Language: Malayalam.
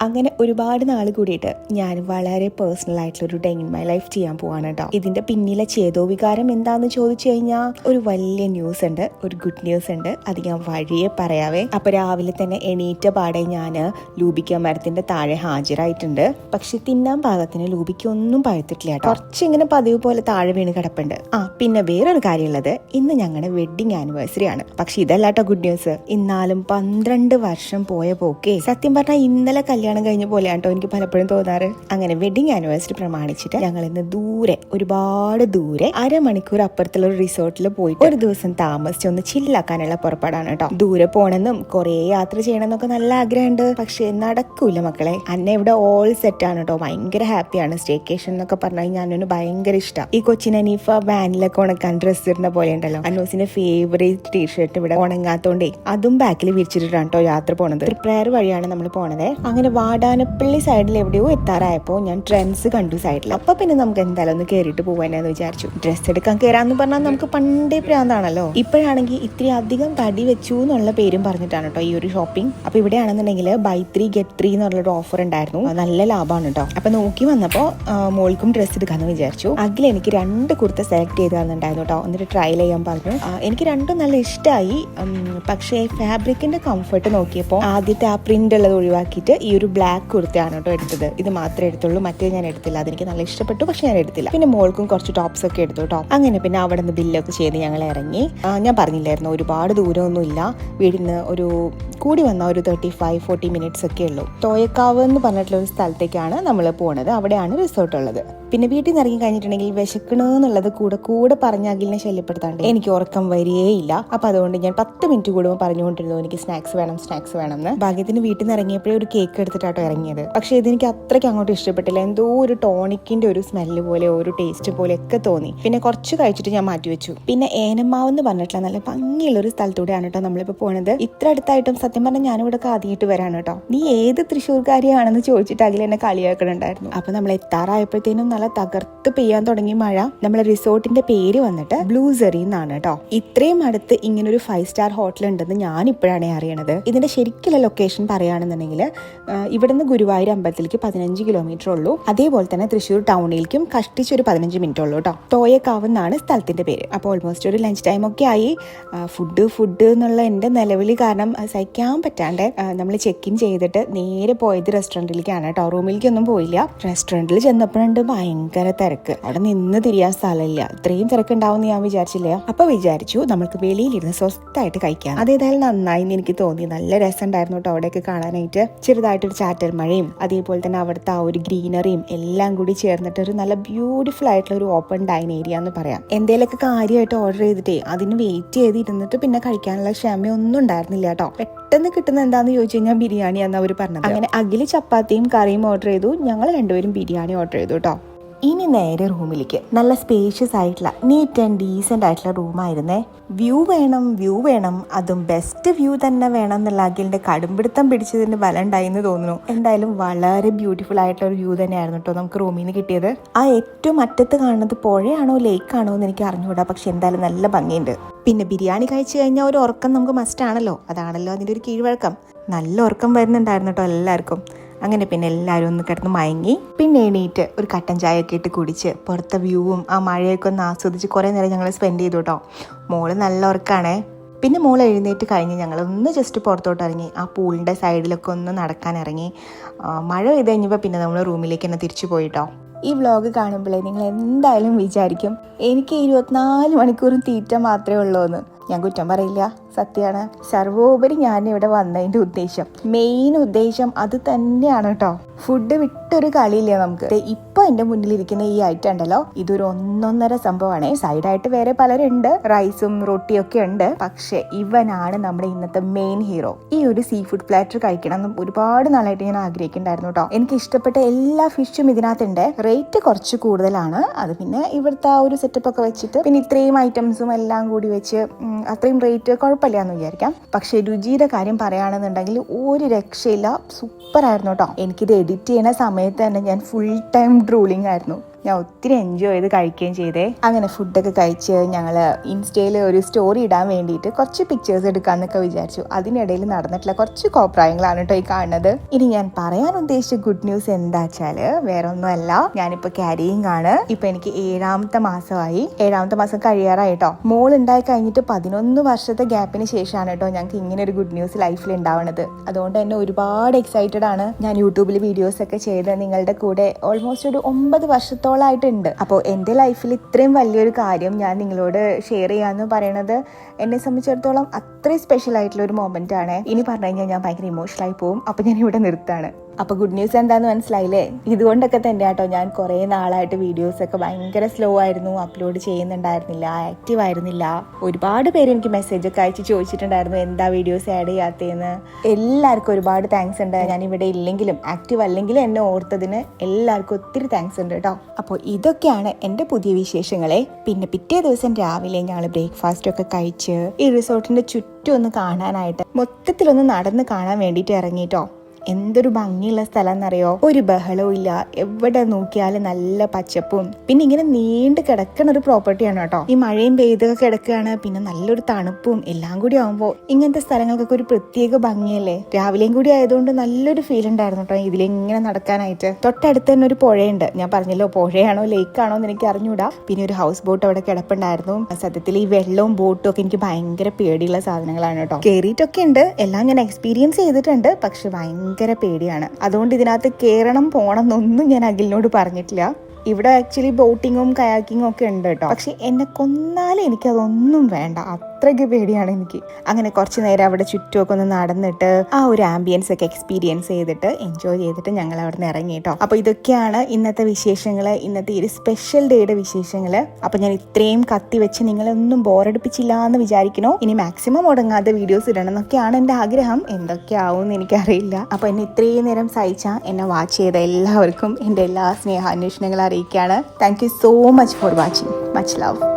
അങ്ങനെ ഒരുപാട് നാൾ കൂടിയിട്ട് ഞാൻ വളരെ പേഴ്സണൽ ആയിട്ടുള്ള ഒരു ഡേ ഇൻ മൈ ലൈഫ് ചെയ്യാൻ പോവാണ് കേട്ടോ ഇതിന്റെ പിന്നിലെ ചേതോ വികാരം എന്താന്ന് ചോദിച്ചു കഴിഞ്ഞാൽ ഒരു വലിയ ന്യൂസ് ഉണ്ട് ഒരു ഗുഡ് ന്യൂസ് ഉണ്ട്. അത് ഞാൻ വഴിയെ പറയാവേ. അപ്പൊ രാവിലെ തന്നെ എണീറ്റ പാടെ ഞാൻ ലൂബിക്ക മരത്തിന്റെ താഴെ ഹാജരായിട്ടുണ്ട്. പക്ഷെ തിന്നാൻ പാകത്തിന് ലൂബിക്ക ഒന്നും പഴുത്തിട്ടില്ല കേട്ടോ കുറച്ചിങ്ങനെ പതിവ് പോലെ താഴെ വീണ് കിടപ്പുണ്ട്. ആ പിന്നെ വേറൊരു കാര്യമുള്ളത് ഇന്ന് ഞങ്ങളുടെ വെഡിങ് ആനിവേഴ്സറി ആണ്. പക്ഷെ ഇതല്ല കേട്ടോ ഗുഡ് ന്യൂസ് ഇന്നാലും പന്ത്രണ്ട് വർഷം പോയ പോക്കേ. സത്യം പറഞ്ഞാൽ ഇന്നലെ കല്യാണം കഴിഞ്ഞ പോലെയാണ് കേട്ടോ എനിക്ക് പലപ്പോഴും തോന്നാറ്. അങ്ങനെ വെഡിങ് ആനിവേഴ്സറി പ്രമാണിച്ചിട്ട് ഞങ്ങൾ ഇന്ന് ദൂരെ ഒരുപാട് ദൂരെ അരമണിക്കൂർ അപ്പുറത്തുള്ള ഒരു റിസോർട്ടിൽ പോയിട്ട് ഒരു ദിവസം താമസിച്ച് ഒന്ന് ചില്ലാക്കാനുള്ള പുറപ്പാടാണ് കേട്ടോ. ദൂരെ പോണെന്നും കുറേ യാത്ര ചെയ്യണമെന്നൊക്കെ നല്ല ആഗ്രഹമുണ്ട്. പക്ഷെ നടക്കൂല മക്കളെ. അന്നെ ഇവിടെ ഓൾ സെറ്റ് ആണ് കേട്ടോ. ഭയങ്കര ഹാപ്പിയാണ് സ്റ്റേക്കേഷൻ എന്നൊക്കെ പറഞ്ഞാൽ ഞാനൊന്ന് ഭയങ്കര ഇഷ്ടം. ഈ കൊച്ചിനെ അനീഫ വാനിലൊക്കെ ഉണക്കാൻ ഡ്രസ്സ് ഇടുന്ന പോലെ ഉണ്ടല്ലോ. അനൂസിന്റെ ഫേവറേറ്റ് ടീഷർട്ട് ഇവിടെ ഉണങ്ങാത്തോണ്ടേ അതും ബാക്കിൽ വിരിച്ചിട്ടാണ് കേട്ടോ യാത്ര പോണത്. പ്രിപ്പയർ വഴിയാണ് നമ്മൾ പോണത്. അങ്ങനെ വാടാനപ്പള്ളി സൈഡിൽ എവിടെയോ എത്താറായപ്പോൾ ഞാൻ ട്രെൻസ് കണ്ടു സൈഡിൽ അപ്പൊ പിന്നെ നമുക്ക് എന്തായാലും ഒന്ന് കയറിയിട്ട് പോവാനാന്ന് വിചാരിച്ചു. ഡ്രസ്സ് എടുക്കാൻ കയറാന്ന് പറഞ്ഞാൽ നമുക്ക് പണ്ടേ പ്രാന്താണല്ലോ. ഇപ്പോഴാണെങ്കിൽ ഇത്തിരി അധികം തടി വെച്ചു എന്നുള്ള പേരും പറഞ്ഞിട്ടാണ് കേട്ടോ ഈ ഒരു ഷോപ്പിംഗ് അപ്പൊ ഇവിടെയാണെന്നുണ്ടെങ്കിൽ ബൈ ത്രീ ഗെറ്റ് ത്രീ എന്നുള്ളൊരു ഓഫർ ഉണ്ടായിരുന്നു. നല്ല ലാഭമാണ് കേട്ടോ അപ്പൊ നോക്കി വന്നപ്പോൾ മോൾക്കും ഡ്രസ്സ് എടുക്കാന്ന് വിചാരിച്ചു. അതിൽ എനിക്ക് രണ്ട് കുർത്ത സെലക്ട് ചെയ്ത് തന്നിട്ടുണ്ടായിരുന്നു കേട്ടോ എന്നിട്ട് ട്രയൽ ചെയ്യാൻ പറഞ്ഞു. എനിക്ക് രണ്ടും നല്ല ഇഷ്ടമായി പക്ഷേ ഫാബ്രിക്കിന്റെ കംഫർട്ട് നോക്കിയപ്പോൾ ആദ്യത്തെ ആ പ്രിന്റ് ഉള്ളത് ഒഴിവാക്കിയിട്ട് ഈ ഒരു ബ്ലാക്ക് കുർത്തയാണ് കേട്ടോ എടുത്തത്. ഇത് മാത്രമേ എടുത്തുള്ളൂ. മറ്റേ ഞാൻ എടുത്തില്ല. അതെനിക്ക് നല്ല ഇഷ്ടപ്പെട്ടു. പക്ഷെ ഞാൻ എടുത്തില്ല. പിന്നെ മോൾക്കും കുറച്ച് ടോപ്സ് ഒക്കെ എടുത്തു കേട്ടോ അങ്ങനെ പിന്നെ അവിടെ നിന്ന് ബില്ലൊക്കെ ചെയ്ത് ഞങ്ങൾ ഇറങ്ങി. ഞാൻ പറഞ്ഞില്ലായിരുന്നു. ഒരുപാട് ദൂരമൊന്നുമില്ല. വീടിന് ഒരു കൂടി വന്ന ഒരു തേർട്ടി ഫൈവ് ഫോർട്ടി മിനിറ്റ്സ് ഒക്കെ ഉള്ളൂ. തോയക്കാവ് എന്ന് പറഞ്ഞിട്ടുള്ള ഒരു സ്ഥലത്തേക്കാണ് നമ്മൾ പോണത്. അവിടെയാണ് റിസോർട്ട് ഉള്ളത്. പിന്നെ വീട്ടിൽ നിന്ന് ഇറങ്ങി കഴിഞ്ഞിട്ടുണ്ടെങ്കിൽ വിശക്കണമെന്നുള്ളത് കൂടെ കൂടെ പറഞ്ഞ അഖിലിനെ ശല്യപ്പെടുത്താണ്ട് എനിക്ക് ഉറക്കം വരികയില്ല അപ്പൊ അതുകൊണ്ട് ഞാൻ പത്ത് മിനിറ്റ് കൂടുമ്പോൾ പറഞ്ഞുകൊണ്ടിരുന്നു എനിക്ക് സ്നാക്സ് വേണം സ്നാക്സ് വേണം എന്ന്. ഭാഗ്യത്തിന് വീട്ടിൽ നിന്ന് ഇറങ്ങിയപ്പോഴേ ഒരു കേക്ക് എടുത്തിട്ടാട്ടോ ഇറങ്ങിയത്. പക്ഷേ ഇതെനിക്ക് അത്രയ്ക്ക് അങ്ങോട്ട് ഇഷ്ടപ്പെട്ടില്ല. എന്തോ ഒരു ടോണിക്കിന്റെ ഒരു സ്മെല്ല് പോലെ ഒരു ടേസ്റ്റ് പോലെ ഒക്കെ തോന്നി. പിന്നെ കുറച്ച് കഴിച്ചിട്ട് ഞാൻ മാറ്റി വെച്ചു. പിന്നെ ഏനമാവ് എന്ന് പറഞ്ഞിട്ടുള്ള നല്ല ഭംഗിയുള്ള ഒരു സ്ഥലത്തൂടെയാണ് കേട്ടോ നമ്മളിപ്പോൾ പോണത്. ഇത്ര അടുത്തായിട്ടും സത്യം പറഞ്ഞാൽ ഞാനിവിടെ ആദ്യമായിട്ട് വരാണ് കേട്ടോ നീ ഏത് തൃശ്ശൂർക്കാരിയാണെന്ന് ചോദിച്ചിട്ട് അതിൽ എന്നെ കളിയാക്കണുണ്ടായിരുന്നു. അപ്പൊ നമ്മൾ എത്താറായപ്പോഴത്തേനും നല്ല തകർത്ത് പെയ്യാൻ തുടങ്ങി മഴ. നമ്മളെ റിസോർട്ടിന്റെ പേര് വന്നിട്ട് ബ്ലൂസെറി എന്നാണ് കേട്ടോ ഇത്രയും അടുത്ത് ഇങ്ങനെ ഒരു ഫൈവ് സ്റ്റാർ ഹോട്ടൽ ഉണ്ടെന്ന് ഞാൻ ഇപ്പോഴാണ് അറിയണത്. ഇതിന്റെ ശരിക്കുള്ള ലൊക്കേഷൻ പറയുകയാണെന്നുണ്ടെങ്കിൽ ഇവിടുന്ന് ഗുരുവായൂർ അമ്പലത്തിലേക്ക് പതിനഞ്ച് കിലോമീറ്റർ ഉള്ളൂ. അതേപോലെ തന്നെ തൃശ്ശൂർ ടൗണിലേക്കും കഷ്ടിച്ച് ഒരു പതിനഞ്ച് മിനിറ്റ് ഉള്ളൂ കേട്ടോ തോയക്കാവ് എന്നാണ് സ്ഥലത്തിന്റെ പേര്. അപ്പോൾ ഓൾമോസ്റ്റ് ഒരു ലഞ്ച് ടൈം ഒക്കെ ആയി. ഫുഡ് ഫുഡ് എന്നുള്ള എന്റെ നിലവിളി കാരണം സഹിക്കാൻ പറ്റാണ്ട് നമ്മൾ ചെക്ക് ഇൻ ചെയ്തിട്ട് നേരെ പോയത് റെസ്റ്റോറന്റിലേക്കാണ് കേട്ടോ റൂമിലേക്കൊന്നും പോയില്ല. റെസ്റ്റോറന്റിൽ ചെന്നപ്പോഴുണ്ട് ഭയങ്കര തിരക്ക്. അവിടെ നിന്ന് തിരിയാൻ സ്ഥലമില്ല. ഇത്രയും തിരക്കുണ്ടാവും എന്ന് ഞാൻ വിചാരിച്ചില്ല. അപ്പൊ വിചാരിച്ചു നമുക്ക് വെളിയിലിരുന്ന് സ്വസ്ഥമായിട്ട് കഴിക്കാം. അതേതായാലും നന്നായി എന്ന് എനിക്ക് തോന്നി. നല്ല രസം ഉണ്ടായിരുന്നു കേട്ടോ അവിടെയൊക്കെ കാണാനായിട്ട്. ചെറുതായിട്ടൊരു ചാറ്റൽ മഴയും അതേപോലെ തന്നെ അവിടുത്തെ ആ ഒരു ഗ്രീനറിയും എല്ലാം കൂടി ചേർന്നിട്ട് ഒരു നല്ല ബ്യൂട്ടിഫുൾ ആയിട്ടുള്ള ഒരു ഓപ്പൺ ഡൈൻ ഏരിയ എന്ന് പറയാം. എന്തേലൊക്കെ കാര്യമായിട്ട് ഓർഡർ ചെയ്തിട്ടേ അതിന് വെയിറ്റ് ചെയ്തിരുന്നിട്ട് പിന്നെ കഴിക്കാനുള്ള ക്ഷമയൊന്നും ഉണ്ടായിരുന്നില്ല കേട്ടോ. പെട്ടെന്ന് കിട്ടുന്ന എന്താന്ന് ചോദിച്ചു കഴിഞ്ഞാൽ ബിരിയാണി എന്ന് അവർ പറഞ്ഞത് അങ്ങനെ അഖിൽ ചപ്പാത്തിയും കറിയും ഓർഡർ ചെയ്തു. ഞങ്ങൾ രണ്ടുപേരും ബിരിയാണി ഓർഡർ ചെയ്തു കേട്ടോ. ഇനി നേരെ റൂമിലേക്ക്. നല്ല സ്പേഷ്യസ് ആയിട്ടുള്ള നീറ്റ് ആൻഡ് ഡീസെന്റ് ആയിട്ടുള്ള റൂമായിരുന്നേ. വ്യൂ വേണം വ്യൂ വേണം. അതും ബെസ്റ്റ് വ്യൂ തന്നെ വേണം എന്നുള്ള അഖിലിന്റെ കടുംപിടുത്തം പിടിച്ചതിന് ബലം ഉണ്ടായി എന്ന് തോന്നുന്നു. എന്തായാലും വളരെ ബ്യൂട്ടിഫുൾ ആയിട്ടുള്ള ഒരു വ്യൂ തന്നെയായിരുന്നു കേട്ടോ നമുക്ക് റൂമിൽ നിന്ന് കിട്ടിയത്. ആ ഏറ്റവും അറ്റത്ത് കാണുന്നത് പുഴയാണോ ലേക്ക് ആണോ എന്ന് എനിക്ക് അറിഞ്ഞുകൂടാ. പക്ഷെ എന്തായാലും നല്ല ഭംഗിയുണ്ട്. പിന്നെ ബിരിയാണി കഴിച്ചു കഴിഞ്ഞാൽ ഒരു ഉറക്കം നമുക്ക് മസ്റ്റ് ആണല്ലോ. അതാണല്ലോ അതിന്റെ ഒരു കീഴ്വഴക്കം. നല്ല ഉറക്കം വരുന്നുണ്ടായിരുന്നു കേട്ടോ എല്ലാവർക്കും. അങ്ങനെ പിന്നെ എല്ലാവരും ഒന്ന് കിടന്ന് മയങ്ങി. പിന്നെ എണീറ്റ് ഒരു കട്ടൻ ചായ ഒക്കെ ഇട്ട് കുടിച്ച് പുറത്തെ വ്യൂവും ആ മഴയൊക്കെ ഒന്ന് ആസ്വദിച്ച് കുറേ നേരം ഞങ്ങൾ സ്പെൻഡ് ചെയ്തു കേട്ടോ മോൾ നല്ല ഉറക്കാണേ. പിന്നെ മോൾ എഴുന്നേറ്റ് കഴിഞ്ഞ് ഞങ്ങൾ ഒന്ന് ജസ്റ്റ് പുറത്തോട്ട് ഇറങ്ങി. ആ പൂളിന്റെ സൈഡിലൊക്കെ ഒന്ന് നടക്കാൻ ഇറങ്ങി. മഴ പെയ്ത് കഴിഞ്ഞപ്പോൾ പിന്നെ നമ്മൾ റൂമിലേക്ക് തന്നെ തിരിച്ചു പോയിട്ടോ ഈ വ്ളോഗ് കാണുമ്പോഴേ നിങ്ങൾ എന്തായാലും വിചാരിക്കും എനിക്ക് ഇരുപത്തിനാല് മണിക്കൂറും തീറ്റ മാത്രമേ ഉള്ളൂ എന്ന് ഞാൻ കുറ്റം പറയില്ല. സത്യമാണ്. സർവോപരി ഞാൻ ഇവിടെ വന്നതിന്റെ ഉദ്ദേശം. മെയിൻ ഉദ്ദേശം അത് തന്നെയാണ് കേട്ടോ ഫുഡ് വിട്ടൊരു കളിയില്ല നമുക്ക്. ഇപ്പൊ എന്റെ മുന്നിലിരിക്കുന്ന ഈ ഐറ്റം ഉണ്ടല്ലോ. ഇതൊരു ഒന്നൊന്നര സംഭവമാണ്. സൈഡായിട്ട് വേറെ പലരുണ്ട്. റൈസും റൊട്ടിയും ഒക്കെ ഉണ്ട്. പക്ഷെ ഇവനാണ് നമ്മുടെ ഇന്നത്തെ മെയിൻ ഹീറോ ഈ ഒരു സീ ഫുഡ് പ്ലാറ്റർ കഴിക്കണം എന്ന് ഒരുപാട് നാളായിട്ട് ഞാൻ ആഗ്രഹിക്കുന്നുണ്ടായിരുന്നു കേട്ടോ എനിക്ക് ഇഷ്ടപ്പെട്ട എല്ലാ ഫിഷും ഇതിനകത്തുണ്ട്. റേറ്റ് കുറച്ച് കൂടുതലാണ്. അത് പിന്നെ ഇവിടുത്തെ ആ ഒരു സെറ്റപ്പ് ഒക്കെ വെച്ചിട്ട് പിന്നെ ഇത്രയും ഐറ്റംസും എല്ലാം കൂടി വെച്ച് അത്രയും റേറ്റ് കുഴപ്പമില്ല. എന്ന് വിചാരിക്കാം. പക്ഷെ രുചിയുടെ കാര്യം പറയുകയാണെന്നുണ്ടെങ്കിൽ ഒരു രക്ഷയില്ല. സൂപ്പർ ആയിരുന്നു കേട്ടോ. എനിക്കിത് എഡിറ്റ് ചെയ്യുന്ന സമയത്ത് തന്നെ ഞാൻ ഫുൾ ടൈം ഡ്രൂളിംഗ് ആയിരുന്നു. ഞാൻ ഒത്തിരി എൻജോയ് ചെയ്ത് കഴിക്കുകയും ചെയ്തേ. അങ്ങനെ ഫുഡൊക്കെ കഴിച്ച് ഞങ്ങൾ ഇൻസ്റ്റയിൽ ഒരു സ്റ്റോറി ഇടാൻ വേണ്ടിയിട്ട് കുറച്ച് പിക്ചേഴ്സ് എടുക്കാമെന്നൊക്കെ വിചാരിച്ചു. അതിനിടയിൽ നടന്നിട്ടുള്ള കുറച്ച് കോപ്രായങ്ങളാണ് കേട്ടോ ഈ കാണുന്നത്. ഇനി ഞാൻ പറയാൻ ഉദ്ദേശിച്ച ഗുഡ് ന്യൂസ് എന്താ വെച്ചാൽ വേറെ ഒന്നുമല്ല ഞാനിപ്പോൾ ക്യാരിയിങ് ആണ്. ഇപ്പം എനിക്ക് ഏഴാമത്തെ മാസമായി. ഏഴാമത്തെ മാസം കഴിയാറായിട്ടോ മോൾ ഉണ്ടായി കഴിഞ്ഞിട്ട് പതിനൊന്ന് വർഷത്തെ ഗ്യാപ്പിന് ശേഷമാണ് കേട്ടോ ഞങ്ങൾക്ക് ഇങ്ങനെ ഒരു ഗുഡ് ന്യൂസ് ലൈഫിൽ ഉണ്ടാവുന്നത് അതുകൊണ്ട് തന്നെ ഒരുപാട് എക്സൈറ്റഡ് ആണ്. ഞാൻ യൂട്യൂബിൽ വീഡിയോസ് ഒക്കെ ചെയ്ത് നിങ്ങളുടെ കൂടെ ഓൾമോസ്റ്റ് ഒരു ഒമ്പത് വർഷത്തോളമായിട്ടുണ്ട് അപ്പോൾ എന്റെ ലൈഫിൽ ഇത്രയും വലിയൊരു കാര്യം ഞാൻ നിങ്ങളോട് ഷെയർ ചെയ്യാന്ന് പറയണത് എന്നെ സംബന്ധിച്ചിടത്തോളം അത്രയും സ്പെഷ്യൽ ആയിട്ടുള്ള ഒരു മൊമെന്റ് ആണ്. ഇനി പറഞ്ഞു കഴിഞ്ഞാൽ ഞാൻ ഭയങ്കര ഇമോഷണൽ ആയി പോകും അപ്പോൾ ഞാൻ ഇവിടെ നിർത്താണ് അപ്പൊ ഗുഡ് ന്യൂസ് എന്താണെന്ന് മനസ്സിലായില്ലേ? ഇതുകൊണ്ടൊക്കെ തന്നെ കേട്ടോ ഞാൻ കുറേ നാളായിട്ട് വീഡിയോസ് ഒക്കെ ഭയങ്കര സ്ലോ ആയിരുന്നു അപ്ലോഡ് ചെയ്യുന്നുണ്ടായിരുന്നില്ല ആക്റ്റീവ് ആയിരുന്നില്ല. ഒരുപാട് പേര് എനിക്ക് മെസ്സേജ് ഒക്കെ അയച്ച് ചോദിച്ചിട്ടുണ്ടായിരുന്നു എന്താ വീഡിയോസ് ആഡ് ചെയ്യാത്തതെന്ന്. എല്ലാവർക്കും ഒരുപാട് താങ്ക്സ് ഉണ്ട്. ഞാൻ ഇവിടെ ഇല്ലെങ്കിലും ആക്റ്റീവ് അല്ലെങ്കിലും എന്നെ ഓർത്തതിന് എല്ലാവർക്കും ഒത്തിരി താങ്ക്സ് ഉണ്ട് കേട്ടോ. അപ്പോൾ ഇതൊക്കെയാണ് എന്റെ പുതിയ വിശേഷങ്ങളെ. പിന്നെ പിറ്റേ ദിവസം രാവിലെ ഞങ്ങൾ ബ്രേക്ക്ഫാസ്റ്റ് ഒക്കെ കഴിച്ച് ഈ റിസോർട്ടിന്റെ ചുറ്റും ഒന്ന് കാണാനായിട്ട് മൊത്തത്തിലൊന്ന് നടന്ന് കാണാൻ വേണ്ടിയിട്ട് ഇറങ്ങിട്ടോ എന്തൊരു ഭംഗിയുള്ള സ്ഥലം എന്നറിയോ ഒരു ബഹളവും ഇല്ല. എവിടെ നോക്കിയാലും നല്ല പച്ചപ്പും. പിന്നെ ഇങ്ങനെ നീണ്ടു കിടക്കുന്ന ഒരു പ്രോപ്പർട്ടിയാണ് കേട്ടോ. ഈ മഴയും പെയ്തൊക്കെ കിടക്കുകയാണ്. പിന്നെ നല്ലൊരു തണുപ്പും എല്ലാം കൂടി ആവുമ്പോൾ ഇങ്ങനത്തെ സ്ഥലങ്ങൾക്കൊക്കെ ഒരു പ്രത്യേക ഭംഗിയല്ലേ? രാവിലെയും കൂടി ആയതുകൊണ്ട് നല്ലൊരു ഫീൽ ഉണ്ടായിരുന്നു കേട്ടോ ഇതിലിങ്ങനെ നടക്കാനായിട്ട്. തൊട്ടടുത്ത് തന്നെ ഒരു പുഴയുണ്ട്. ഞാൻ പറഞ്ഞല്ലോ പുഴയാണോ ലേക്കാണോ എന്ന് എനിക്ക് അറിഞ്ഞൂടാ. പിന്നെ ഒരു ഹൗസ് ബോട്ട് അവിടെ കിടപ്പുണ്ടായിരുന്നു. സത്യത്തിൽ ഈ വെള്ളവും ബോട്ടും ഒക്കെ എനിക്ക് ഭയങ്കര പേടിയുള്ള സാധനങ്ങളാണ് കേട്ടോ. കയറിയിട്ടൊക്കെ ഉണ്ട്. എല്ലാം ഞാൻ എക്സ്പീരിയൻസ് ചെയ്തിട്ടുണ്ട്. പക്ഷെ ഭയങ്കര പേടിയാണ്. അതുകൊണ്ട് ഇതിനകത്ത് കയറണം പോകണം എന്നൊന്നും ഞാൻ അഖിലിനോട് പറഞ്ഞിട്ടില്ല. ഇവിടെ ആക്ച്വലി ബോട്ടിങ്ങും കയാക്കിങ്ങും ഒക്കെ ഉണ്ട് കേട്ടോ. പക്ഷെ എന്നെ കൊന്നാലും എനിക്കതൊന്നും വേണ്ട. അത്രയ്ക്ക് പേടിയാണ് എനിക്ക്. അങ്ങനെ കുറച്ച് നേരം അവിടെ ചുറ്റുമൊക്കെ ഒന്ന് നടന്നിട്ട് ആ ഒരു ആംബിയൻസ് ഒക്കെ എക്സ്പീരിയൻസ് ചെയ്തിട്ട് എൻജോയ് ചെയ്തിട്ട് ഞങ്ങൾ അവിടെ നിന്ന് ഇറങ്ങി കേട്ടോ. അപ്പോൾ ഇതൊക്കെയാണ് ഇന്നത്തെ വിശേഷങ്ങൾ ഇന്നത്തെ ഒരു സ്പെഷ്യൽ ഡേയുടെ വിശേഷങ്ങൾ അപ്പോൾ ഞാൻ ഇത്രയും കത്തി വെച്ച് നിങ്ങളൊന്നും ബോറടിപ്പിച്ചില്ല എന്ന് വിചാരിക്കണോ? ഇനി മാക്സിമം മുടങ്ങാതെ വീഡിയോസ് ഇടണം എന്നൊക്കെയാണ് എന്റെ ആഗ്രഹം. എന്തൊക്കെയാവും എന്ന് എനിക്കറിയില്ല. അപ്പോൾ എന്നെ ഇത്രയും നേരം സഹിച്ച എന്നെ വാച്ച് ചെയ്ത എല്ലാവർക്കും എന്റെ എല്ലാ സ്നേഹാന്വേഷണങ്ങളും അറിയിക്കുകയാണ്. Thank you so much for watching much love